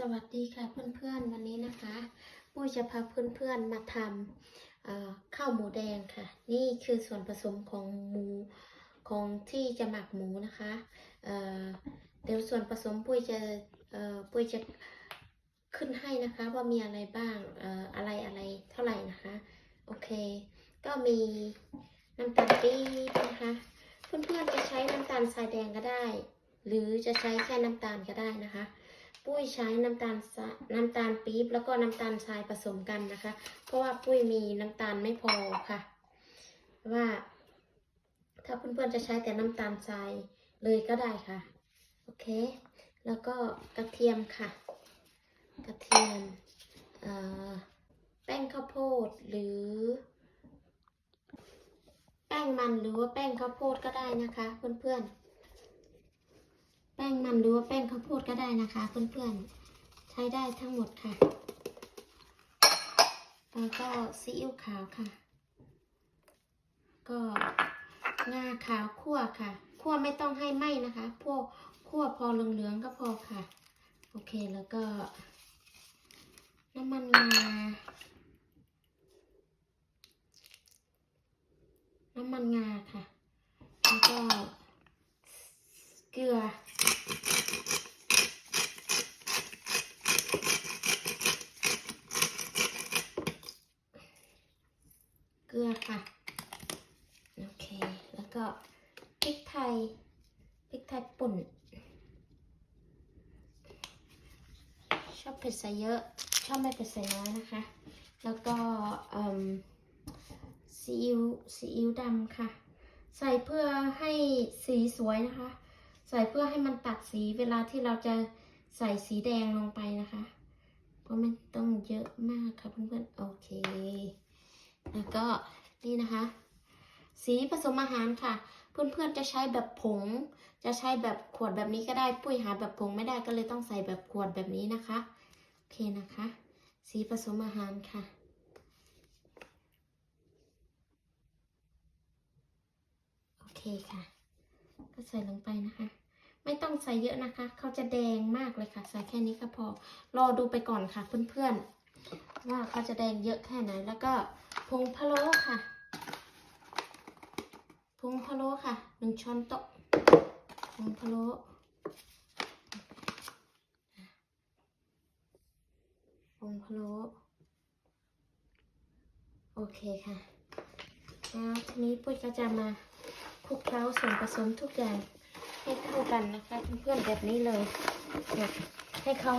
สวัสดีค่ะเพื่อนๆวันนี้นะคะปุ้ยจะพาเพื่อนๆมาทำข้าวหมูแดงค่ะ นี่คือส่วนผสมของหมูของที่จะหมักหมูนะคะเอ่อเดี๋ยวส่วนผสมปุ้ยจะปุ้ยจะขึ้นให้นะคะว่ามีอะไรบ้างเอ่ออะไรอะไรเท่าไหร่นะคะโอเค ก็มีน้ำตาลปี๊บนะคะเพื่อนๆจะใช้น้ำตาลทรายแดงก็ได้ หรือจะใช้แค่น้ำตาลก็ได้นะคะ ปุ้ยใช้น้ำตาลน้ำตาลปี๊บแล้วก็น้ำตาลทรายผสมกันนะคะ เพราะว่าปุ้ยมีน้ำตาลไม่พอค่ะ ว่า ถ้าเพื่อนๆจะใช้แต่น้ำตาลทรายเลยก็ได้ค่ะ โอเค แล้วก็กระเทียมค่ะ กระเทียมแป้งข้าวโพดหรือ แป้งมันหรือว่าแป้งข้าวโพดก็ได้นะคะ เพื่อนๆ แป้งมันหรือว่าแป้งข้าวโพดก็ได้นะคะ เพื่อนๆ ใช้ได้ทั้งหมดค่ะ แล้วก็ซีอิ๊วขาวค่ะ ก็งาขาวคั่วค่ะ คั่วไม่ต้องให้ไหม้นะคะ พวกคั่วพอเหลืองๆก็พอค่ะ โอเคแล้วก็ น้ำมันงา น้ำมันงาค่ะ แล้วก็เกลือ เกลือค่ะ โอเค แล้วก็พริกไทย พริกไทยป่น ชอบเผ็ด ใส่เยอะ ชอบไม่เผ็ดใส่น้อยนะคะ แล้วก็ซีอิ๊วซีอิ๊วดำค่ะ ใส่เพื่อให้สีสวยนะคะ ใส่เพื่อให้มันตัดสีเวลาที่เราจะใส่สีแดงลงไปนะคะ เพราะมันต้องเยอะมากค่ะเพื่อนๆโอเค แล้วก็นี่นะคะ สีผสมอาหารค่ะ เพื่อนๆจะใช้แบบผง จะใช้แบบขวดแบบนี้ก็ได้ ปุ้ยหาแบบผงไม่ได้ก็เลยต้องใส่แบบขวดแบบนี้นะคะ เคนะคะ สีผสมอาหารค่ะ โอเคค่ะ ก็ใส่ลงไปนะคะ ไม่ต้องใส่เยอะนะคะ เขาจะแดงมากเลยค่ะ ใส่แค่นี้ก็พอ รอดูไปก่อนค่ะเพื่อนๆ ว่าเขาจะแดงเยอะแค่ไหน แล้วก็ผงพะโล้ค่ะผงพะโล้ค่ะหนึ่งช้อนโต๊ะผงพะโล้ งพะโล้โอเคค่ะแล้วทีนี้ปุ้ยก็จะมาคลุกเคล้าส่วนผสมทุกอย่างให้เข้ากันนะคะเพื่อนๆแบบนี้เลยนี่ยให้เขา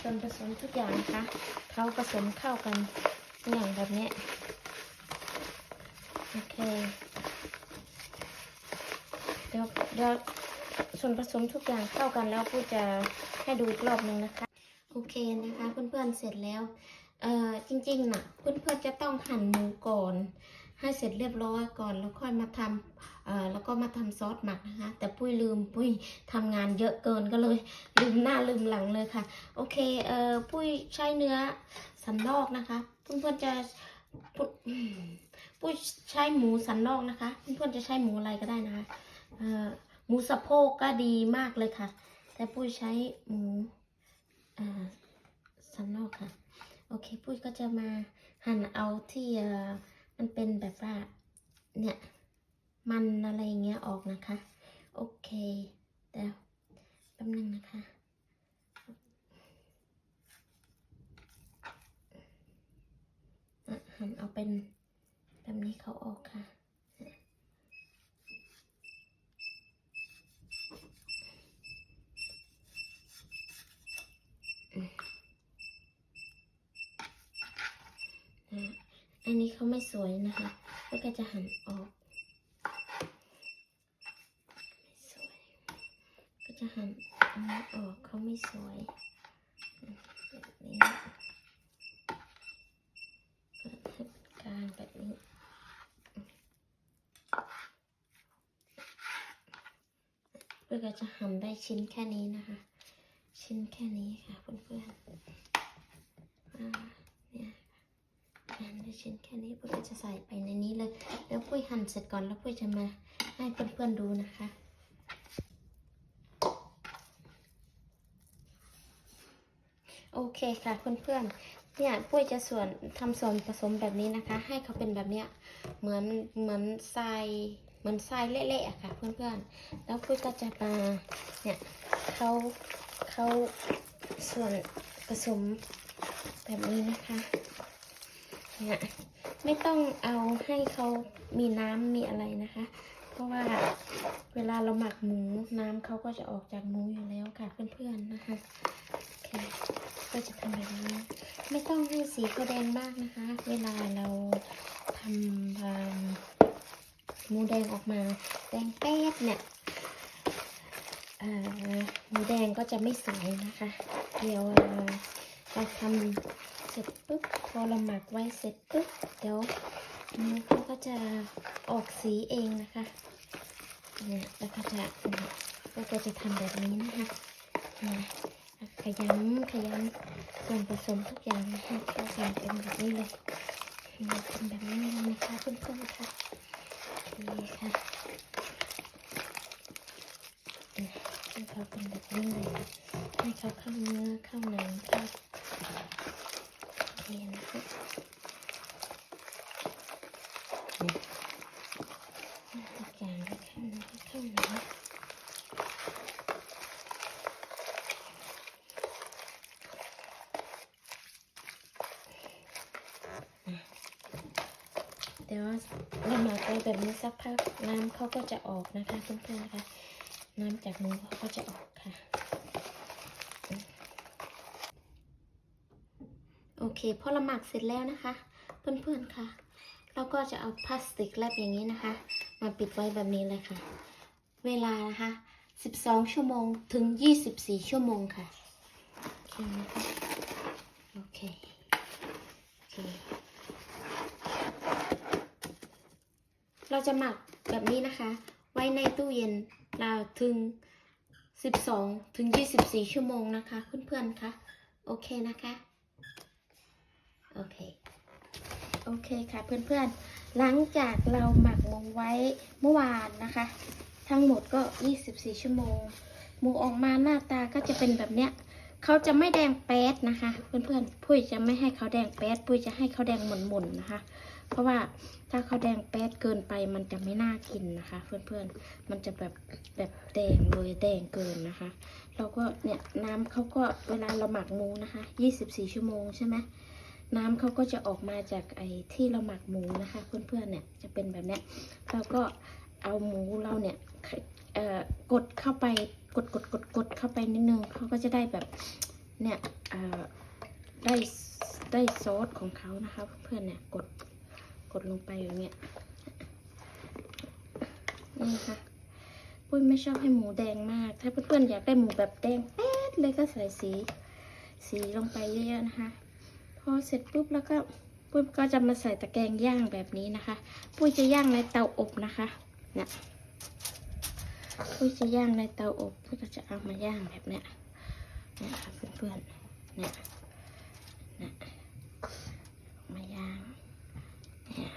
ส่วนผสมทุกอย่างนะคะเขาผสมเข้ากันอย่างแบบนี้โอเคเดี๋ยวเดี๋ยวส่วนผสมทุกอย่างเข้ากันแล้วปุ้ยจะให้ดูอีกรอบหนึ่งนะคะ เคนะคะเพื่อนๆเสร็จแล้วเอ่อจริงๆนะเพื่อนๆจะต้องหั่นหมูก่อน ให้เสร็จเรียบร้อยก่อนแล้วค่อยมาทำเอ่อแล้วก็มาทำซอสหมักนะคะ แต่ปุ้ยลืมปุ้ยทำงานเยอะเกินก็เลยลืมหน้าลืมหลังเลยค่ะ โอเคเอ่อปุ้ยใช้เนื้อสันนอกนะคะเพื่อนๆจะปุ้ยปุ้ยใช้หมูสันนอกนะคะเพื่อนๆจะใช้หมูอะไรก็ได้นะคะเอ่อหมูสะโพกก็ดีมากเลยค่ะ แต่ปุ้ยใช้หมู อ่าสันนอกค่ะ โอเคปุ้ยก็จะมาหั่นเอาที่อ่อมันเป็นแบบว่าเนี่ยมันอะไรอย่างเงี้ยออกนะคะ โอเคเดี๋ยวแป๊บนึงนะคะอะหั่นเอาเป็นแบบนี้เขาออกค่ะอันนี้เขาไม่ สวยนะคะ แล้วก็จะหันออกไม่สวย ก็จะหันอันนี้ออกเขาไม่สวยแบบนี้เปิดให้เป็นกลางแบบนี้เพื่อจะหั่นได้ชิ้นแค่นี้นะคะ ชิ้นแค่นี้ค่ะเพื่อนๆอ่าเนี่ยหั่น ได้ชิ้นแค่นี้ปุ้ยก็จะใส่ไปในนี้เลย แล้วปุ้ยหั่นเสร็จก่อนแล้วปุ้ยจะมาให้เพื่อนๆดูนะคะโอเคค่ะเพื่อนๆ เนี่ยปุ้ยจะส่วนทำส่วนผสมแบบนี้นะคะ ให้เขาเป็นแบบเนี้ยเหมือนเหมือนทรายเหมือนทรายเละๆค่ะ เพื่อนๆ แล้วปุ้ยก็จะมาเนี่ยเขาเขาส่วนผสมแบบนี้นะคะ ไม่ต้องเอาให้เขามีน้ำมีอะไรนะคะ เพราะว่าเวลาเราหมักหมูน้ำเขาก็จะออกจากหมูอยู่แล้วค่ะเพื่อนๆนะคะก็จะทำแบบนี้ ไม่ต้องให้สีเขาแดงมากนะคะ เวลาเราทำหมูแดงออกมา แดงแป๊ดเนี่ยหมูแดงก็จะไม่สวยนะคะ เดี๋ยวเราทำ เสร็จปุ๊บพอเราหมักไว้เสร็จปุ๊บเดี๋ยวหมูเขาก็จะออกสีเองนะคะเนี่ยแล้วก็จะแล้วก็จะทำแบบนี้นะคะเนี่ยขยำขยำส่วนผสมทุกอย่างให้เข้ากันเป็นแบบนี้เลยเนี่ยทำแบบนี้เลยนะคะเพื่อนๆค่ะนี่ค่ะให้เขาเป็นแบบนี้เลยให้เขาเข้าเนื้อเข้าหนังเข้า เรียนนะคะเนี่ยทุกอย่างก็เข้านื้อเข้าหนังเดี๋ยวเราหมักไปแบบนี้สักพักน้ำเขาก็จะออกนะคะเพื่อนๆนะคะ น้ำจากหมูเขาก็จะออกค่ะ โอเค พอเราหมักเสร็จแล้วนะคะ เพื่อนๆค่ะ เราก็จะเอาพลาสติกแรปอย่างนี้นะคะ มาปิดไว้แบบนี้เลยค่ะ เวลานะคะ 12 ชั่วโมงถึง 24 ชั่วโมงค่ะโอเคนะคะโอเคอเค เราจะหมักแบบนี้นะคะ ไว้ในตู้เย็นเราถึง 12 ถึง 24 ชั่วโมงนะคะ เพื่อนๆคะโอเคนะคะ โอเค โอเคค่ะเพื่อนๆ หลังจากเราหมักมูไว้เมื่อวานนะคะ ทั้งหมดก็ 24 ชั่วโมงหมูออกมาหน้าตาก็จะเป็นแบบเนี้ยเขาจะไม่แดงแป๊ดนะคะ เพื่อนๆ ปุ้ยจะไม่ให้เขาแดงแป๊ด ปุ้ยจะให้เขาแดงหม่นๆนะคะ เพราะว่าถ้าเขาแดงแป๊ดเกินไปมันจะไม่น่ากินนะคะ เพื่อนๆ มันจะแบบแบบแดงเลยแดงเกินนะคะ เราก็เนี่ยน้ำเขาก็เวลาเราหมักมูนะคะ 24 ชั่วโมงใช่ไหม น้ำเขาก็จะออกมาจากไอ้ที่เราหมักหมูนะคะ เพื่อนๆเนี่ยจะเป็นแบบเนี้ยเราก็เอาหมูเราเนี่ยเอ่อกดเข้าไปกดกดกดกดเข้าไปนิดนึงเขาก็จะได้แบบเนี่ยเอ่อได้ได้ซอสของเขานะคะ เพื่อนๆเนี่ยกดกดลงไปอย่างเงี้ยนี่ค่ะปุ้ยไม่ชอบให้หมูแดงมาก ถ้าเพื่อนๆอยากได้หมูแบบแดงแป๊ดเลยก็ใส่สี สีลงไปเยอะๆนะคะ พอเสร็จปุ๊บแล้วก็ปุ้ยก็จะมาใส่ตะแกรงย่างแบบนี้นะคะ ปุ้ยจะย่างในเตาอบนะคะเนี่ยปุ้ยจะย่างในเตาอบปุ้ยก็จะเอามาย่างแบบเนี้ยเนี่ยค่ะเพื่อนๆเนี่ยเนี่ยมาย่างเนี่ย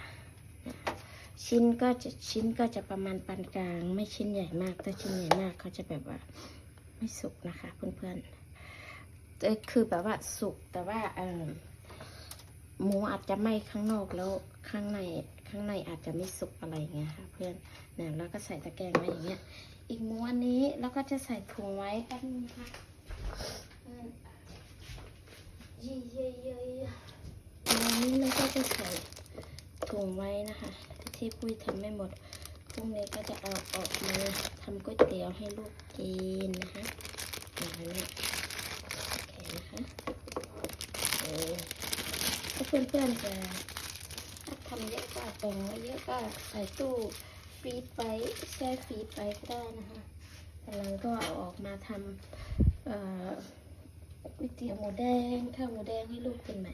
ชิ้นก็จะชิ้นก็จะประมาณปานกลาง ไม่ชิ้นใหญ่มากถ้าชิ้นใหญ่มากเขาจะแบบว่าไม่สุกนะคะ เพื่อนๆเอ่อคือแบบว่าสุกแต่ว่าเออ หมูอาจจะไหม้ข้างนอกแล้วข้างในข้างในอาจจะไม่สุกอะไรเงี้ยค่ะ เพื่อนเนี่ยแล้วก็ใส่ตะแกรงไว้อย่างเงี้ย อีกหมูอันนี้แล้วก็จะใส่ถุงไว้แป๊บนึงค่ะเออเย่เย่เย่เย่อันนี้เราก็จะใส่ถุงไว้นะคะ ที่ปุ้ยทำไม่หมดพรุ่งนี้ก็จะเอาออกมาทำก๋วยเตี๋ยวให้ลูกกินนะคะอย่างนี้โอเคนะคะเออ ถ้าเพื่อนๆจะถ้าทำเยอะก็แบ่งไว้เยอะก็ใส่ตู้ฟรีดไว้แช่ฟรีดไว้ก็ได้นะคะแต่หลังก็เอาออกมาทำก๋วยเตี๋ยวหมูแดงข้าวหมูแดงให้ลูกกินใหม่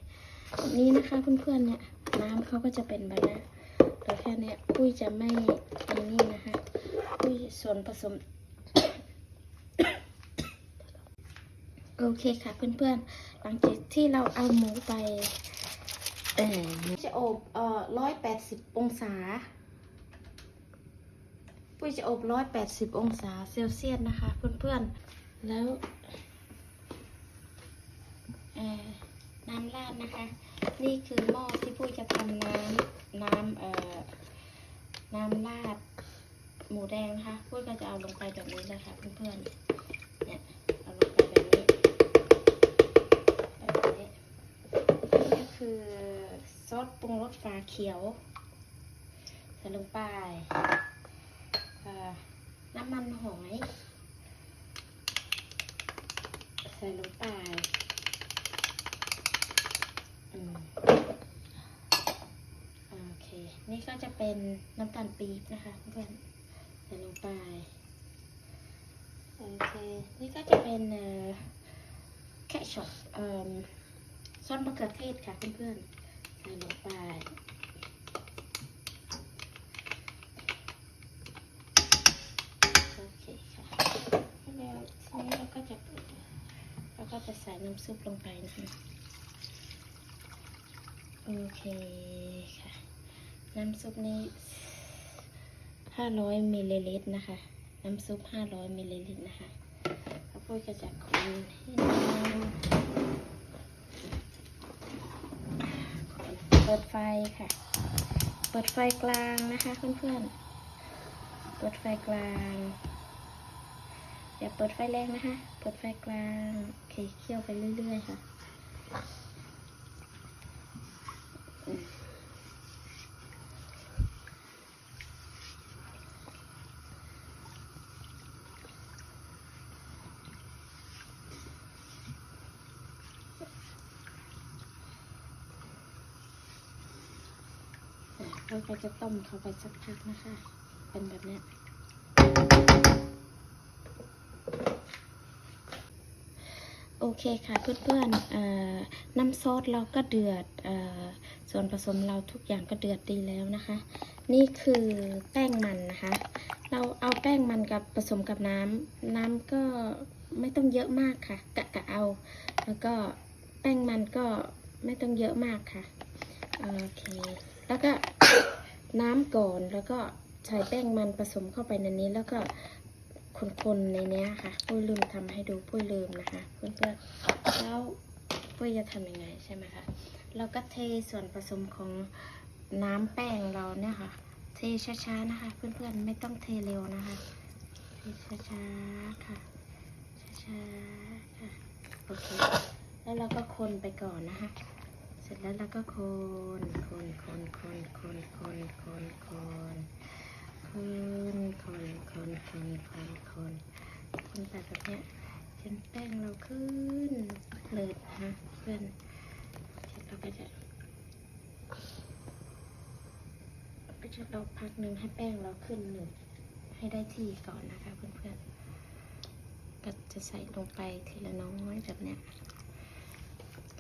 แบบนี้นะคะเพื่อนๆเนี่ยน้ำเขาก็จะเป็นแบบนี้แต่แค่นี้ปุ้ยจะไม่อันนี้นะคะปุ้ยส่วนผสมโอเคค่ะเพื่อนๆ หลังจากที่เราเอาหมูไป เออจะอบเอ่อร้อยแปดสิบองศา ปุ้ยจะอบร้อยแปดสิบองศาเซลเซียสนะคะ เพื่อนๆ แล้วเอราดนะคะ นี่คือหม้อที่ปุ้ยจะทำน้ำน้ำเอ่อน้ำราดหมูแดงนะคะปุ้ยก็จะเอาลงไปแบบนี้นะคะเพื่อนๆ สปรุงรสฝาเขียว ใส่ลงไปน้ำมันหอย ใส่ลงไปโอเค นี่ก็จะเป็นน้ำตาลปี๊บนะคะเพื่อนใส่ลงไป โอเค นี่ก็จะเป็นเอ่อแคชอปเอ่อซอสมะเขือเทศค่ะเพื่อนๆ ใส่ลงไปโอเคค่ะแล้วทีนี้เราก็จะแล้วก็จะใส่น้ำซุปลงไปนะคะโอเคค่ะ น้ำซุปนี้500มิลลิลิตรนะคะ น้ำซุป500มิลลิลิตรนะคะแล้วก็จะจัดคนให้นานเปิดไฟค่ะ เปิดไฟกลางนะคะเพื่อนๆ เปิดไฟกลางอย่าเปิดไฟแรงนะคะ เปิดไฟกลาง โอเค เคี่ยวไปเรื่อยๆค่ะอืมอะเรา ก็จะต้มเขาไปสักพักนะคะ เป็นแบบนี้ โอเคค่ะเพื่อนๆเอ่อน้ำซอสเราก็เดือดอส่วนผสมเราทุกอย่างก็เดือดดีแล้วนะคะ นี่คือแป้งมันนะคะ เราเอาแป้งมันกับผสมกับน้ำน้ำก็ไม่ต้องเยอะมากค่ะ กะกะเอา แล้วก็แป้งมันก็ไม่ต้องเยอะมากค่ะ โอเค แล้วก็ น้ำก่อนแล้วก็ใส่แป้งมันผสมเข้าไปในนี้แล้วก็คนๆในนี้ค่ะปุ้ยลืมทำให้ดูปุ้ยลืมนะคะเพื่อนๆแล้วปุ้ยจะทำยังไงใช่ไหมคะเราก็เทส่วนผสมของน้ำแป้งเราเนี่ยค่ะ เทช้าๆนะคะ เพื่อนๆไม่ต้องเทเร็วนะคะเทช้าๆค่ะช้าๆค่ะโอเคแล้วเราก็คนไปก่อนนะคะ เสร็จแล้วเราก็คน คน คน คน คน คน คน คน คน คน คน คน คน คนคนแบบเนี้ยจนแป้งเราขึ้นเลยนะคะเพื่อนเสร็จเราก็จะก็จะรอพักหนึ่งให้แป้งเราขึ้นหนึ่งให้ได้ที่ก่อนนะคะเพื่อนๆก็จะใส่ลงไปทีละน้อยแบบเนี้ย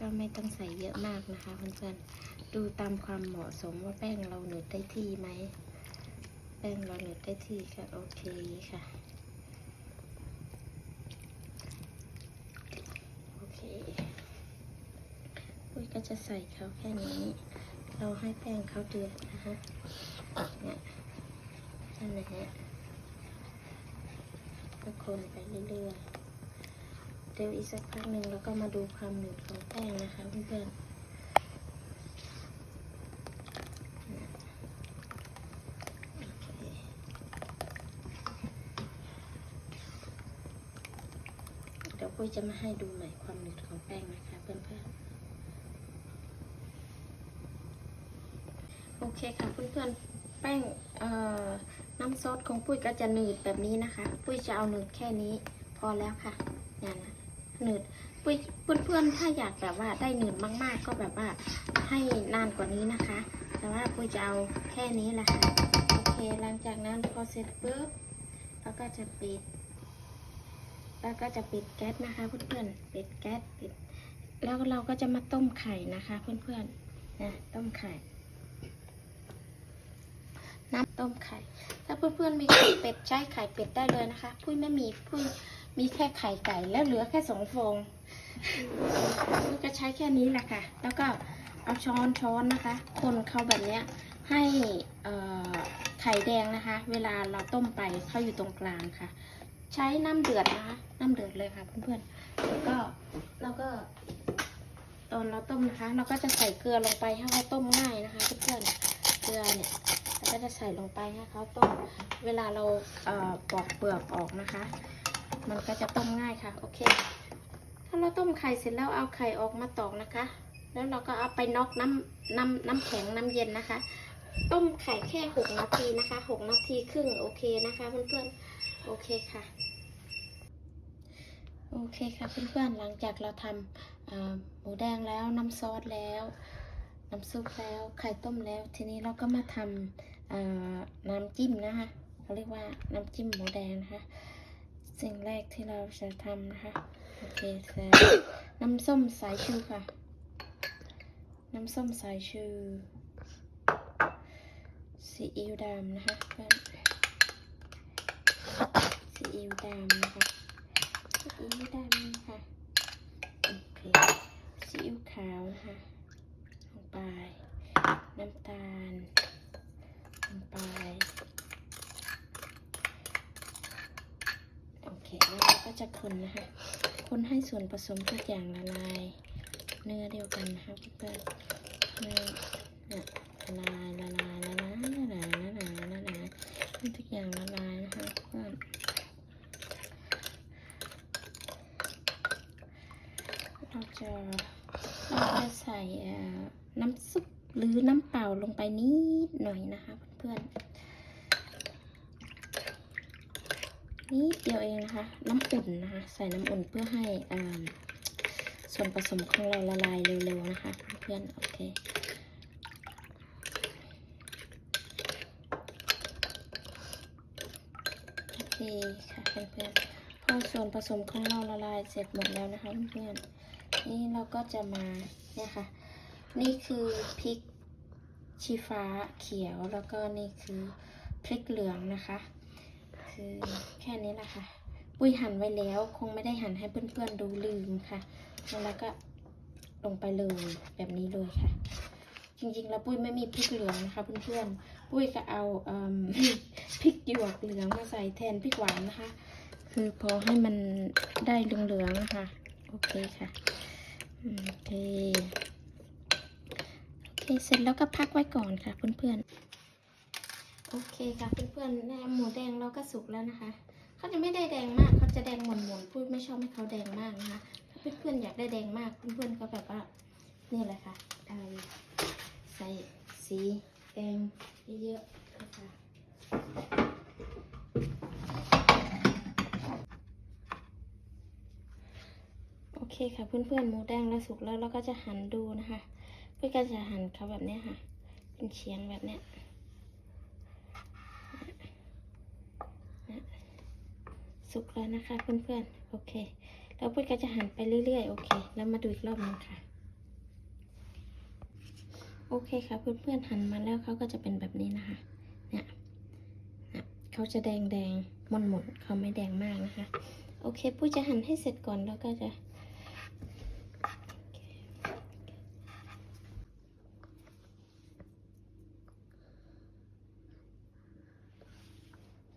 ก็ไม่ต้องใส่เยอะมากนะคะเพื่อนๆดูตามความเหมาะสมว่าแป้งเราหนืดได้ที่ไหม แป้งเราเหลือได้ที่ก็โอเคค่ะ โอเคปุ้ยก็จะใส่เขาแค่นี้ เราให้แป้งเขาเดือดนะคะเนี่ยนั่นแหละฮะก็คนไปเรื่อยๆ เดี๋ยวอีกสักพักหนึ่งเราก็มาดูความหนืดของแป้งนะคะเพื่อนๆเดี๋ยวปุ้ยจะมาให้ดูใหม่ความหนืดของแป้งนะคะเพื่อนๆโอเคค่ะเพื่อนๆแป้งน้ำซอสของปุ้ยก็จะหนืดแบบนี้นะคะ ปุ้ยจะเอาหนืดแค่นี้พอแล้วค่ะเนี่ยนะ นืดปุ้ยเพื่อนๆถ้าอยากแบบว่าได้หนืดมากๆ ก็แบบว่าให้นานกว่านี้นะคะ แต่ว่าปุ้ยจะเอาแค่นี้แหละค่ะโอเคหลังจากนั้นพอเสร็จปุ๊บเราก็จะปิด แล้วก็จะปิดแก๊สนะคะเพื่อนๆปิดแก๊สปิด แล้วเราก็จะมาต้มไข่นะคะเพื่อนๆนะต้มไข่น้ำต้มไข่ ถ้าเพื่อนๆมีไข่เป็ดใช้ไข่เป็ดได้เลยนะคะ พุ้ยไม่มีพุ้ย มีแค่ไข่ไก่แล้วเหลือแค่สองฟองพุ้ยก็ใช้แค่นี้แหละค่ะ แล้วก็เอาช้อนช้อนนะคะ คนเข้าแบบเนี้ยให้ไข่แดงนะคะ เวลาเราต้มไปเข้าอยู่ตรงกลางค่ะ ใช้น้ำเดือดนะคะ น้ำเดือดเลยค่ะเพื่อนๆแล้วก็แล้วก็ตอนเราต้มนะคะ เราก็จะใส่เกลือลงไปให้เขาต้มง่ายนะคะเพื่อนๆเกลือเนี่ยเราก็จะใส่ลงไปให้เขาต้ม เวลาเราเปอกเปลือกออกนะคะ มันก็จะต้มง่ายค่ะ โอเค ถ้าเราต้มไข่เสร็จแล้วเอาไข่ออกมาตอกนะคะ แล้วเราก็เอาไปน็อกน้ำน้ำน้ำแข็งน้ำเย็นนะคะ ต้มไข่แค่หกนาทีนะคะหกนาทีครึ่งโอเคนะคะเพื่อนๆโอเคค่ะโอเคค่ะเพื่อนๆหลังจากเราทำหมูแดงแล้วน้ำซอสแล้ว น้ำซุปแล้วไข่ต้มแล้ว ทีนี้เราก็มาทำน้ำจิ้มนะคะเขาเรียกว่าน้ำจิ้มหมูแดงนะคะ สิ่งแรกที่เราจะทำนะคะ โอเคแล้วน้ำส้มสายชูค่ะ น้ำส้มสายชูซีอิ๊วดำนะคะเพื่อนซีอิ๊วดำนะคะซีอิ๊วดำค่ะโอเคซีอิ๊วขาวนะคะลงไป น้ำตาลลงไป โอเคแล้วเราก็ จะคนนะคะ คนให้ส่วนผสมทุกอย่างละลาย เนื้อเดียวกันนะคะเพื่อนเนื้อละลายละลายละลายละลายละลายละลายทุกอย่างละลายนะคะเพื่อนเราจะเราจะใส่เอ่อน้ำซุปหรือน้ำเปล่าลงไปนิดหน่อยนะคะเพื่อนๆ นิดเดียวเองนะคะ น้ำอุ่นนะคะ ใส่น้ำอุ่นเพื่อให้อส่วนผสมของเราละลายเร็วๆนะคะ เพื่อนๆโอเคโอเคค่ะเพื่อนๆพอส่วนผสมของเราละลายเสร็จหมดแล้วนะคะเพื่อนๆนี่เราก็จะมาเนี่ยค่ะ นี่คือพริกชี้ฟ้าเขียวแล้วก็นี่คือพริกเหลืองนะคะ คือแค่นี้แหละค่ะ ปุ้ยหั่นไว้แล้ว คงไม่ได้หั่นให้เพื่อนๆดูลืมค่ะ แล้วก็ลงไปเลยแบบนี้เลยค่ะ จริงๆ แล้วปุ้ยไม่มีพริกเหลืองนะคะ เพื่อนๆ ปุ้ยก็เอาเพริกหยวกเหลืองมาใส่แทนพริกหวานนะคะ คือพอให้มันได้เหลืองๆนะคะ โอเคค่ะ โอเค โอเค เสร็จแล้วก็พักไว้ก่อนค่ะ เพื่อนๆ โอเคค่ะ เพื่อนๆแหนมหมูแดงเราก็สุกแล้วนะคะ เขาจะไม่ได้แดงมากเขาจะแดงหม่นๆปุ้ยไม่ชอบให้เขาแดงมากนะคะถ้าเพื่อนๆอยากได้แดงมากเพื่อนๆก็แบบว่านี่แหละค่ะใส่สีแดงเยอะๆนะคะโอเคค่ะเพื่อนๆหมูแดงเราสุกแล้วเราก็จะหั่นดูนะคะ เพื่อนก็จะหั่นเขาแบบนี้ค่ะ เป็นเฉียงแบบเนี้ย สุกแล้วนะคะเพื่อนๆ โอเค แล้วปุ้ยก็จะหันไปเรื่อยๆ โอเค แล้วมาดูอีกรอบหนึงค่ะ โอเคค่ะเพื่อนๆ หันมาแล้วเขาก็จะเป็นแบบนี้นะคะ เนี่ยนะเขาจะแดงแดงๆมนมดๆเขาไม่แดงมากนะคะ โอเคปุ้ยจะหั่นให้เสร็จก่อนแล้วก็จะ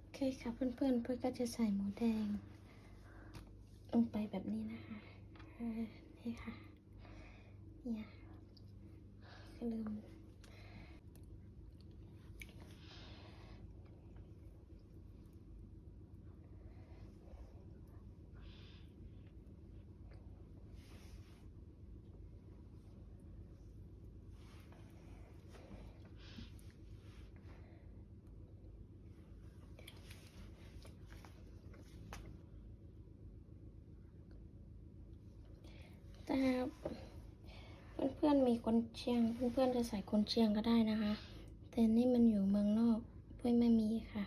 โอเคค่ะเพื่อนๆเพื่อนก็จะใส่หมูแดง ลงไปแบบนี้นะคะเออนี่ค่ะ เนี่ยก็ลืม แต่เพื่อนๆมีคนเชียง เพื่อนๆจะใส่คนเชียงก็ได้นะคะ แต่นี่มันอยู่เมืองนอกเพื่อนไม่มีค่ะ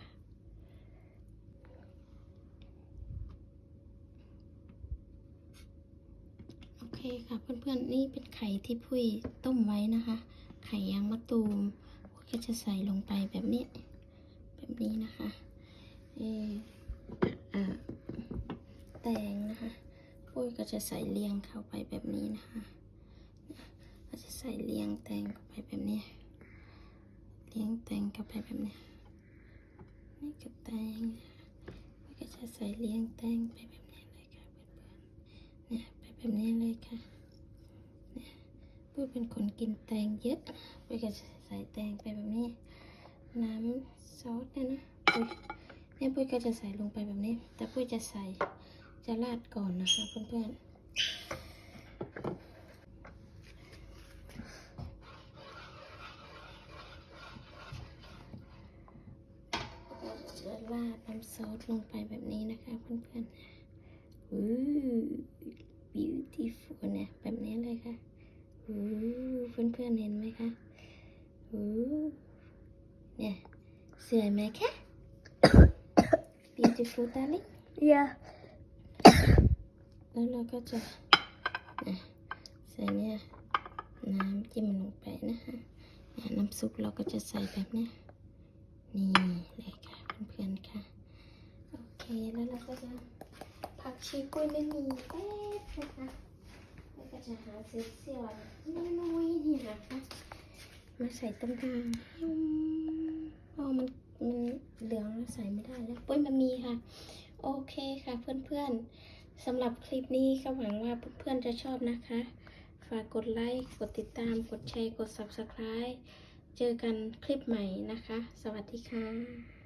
โอเคค่ะเพื่อนๆนี่เป็นไข่ที่พุ้ยต้มไว้นะคะ ไข่ยางมะตูมพุ้ยก็จะใส่ลงไปแบบนี้ แบบนี้นะคะเอออ่าแตงนะคะ พุ้ยก็จะใส่เรียงเข้าไปแบบนี้นะคะก็จะใส่เรียงแตงเข้าไปแบบนี้เลี้ยงแตงเข้าไปแบบนี้ นี่ก็แตงพุ้ยก็จะใส่เลี้ยงแตงไปแบบนี้เลยค่ะเพื่อนๆเนี่ยไปแบบนี้เลยค่ะเนี่ยปุ้ยเป็นคนกินแตงเยอะปุ้ยก็จะใส่แตงไปแบบนี้ น้ำซอสเนี่ยนะปุ้ยเนี่ยปุ้ยก็จะใส่ลงไปแบบนี้ แต่ปุ้ยจะใส่ จะราดก่อนนะคะเพื่อนๆจะราดน้ำซอสลงไปแบบนี้นะคะเพื่อนๆอู้ beautiful เนี่ยแบบนี้เลยค่ะอู้เพื่อนๆเห็นไหมคะอู้เนี่ยสวยไหมคะ beautiful darling Yeah. แล้วเราก็จะใส่เนี่ยน้ำจิ้มลงไปนะคะน้ำซุปเราก็จะใส่แบบนี้นี่เลยค่ะเพื่อนๆค่ะโอเคแล้วเราก็จะผักชีกล้วยไม่มีแป๊บนะคะแล้วก็จะหาเสี้ยวน้อยๆนี่นะคะมาใส่ตรงกลางอืมเพราะมันมันเหลืองแล้วใส่ไม่ได้แล้วปุ้ยมันมีค่ะ โอเคค่ะเพื่อนๆ สำหรับคลิปนี้ก็หวังว่าเพื่อนๆจะชอบนะคะ ฝากกดไลค์ กดติดตาม กดแชร์ กด Subscribe เจอกันคลิปใหม่นะคะ สวัสดีค่ะ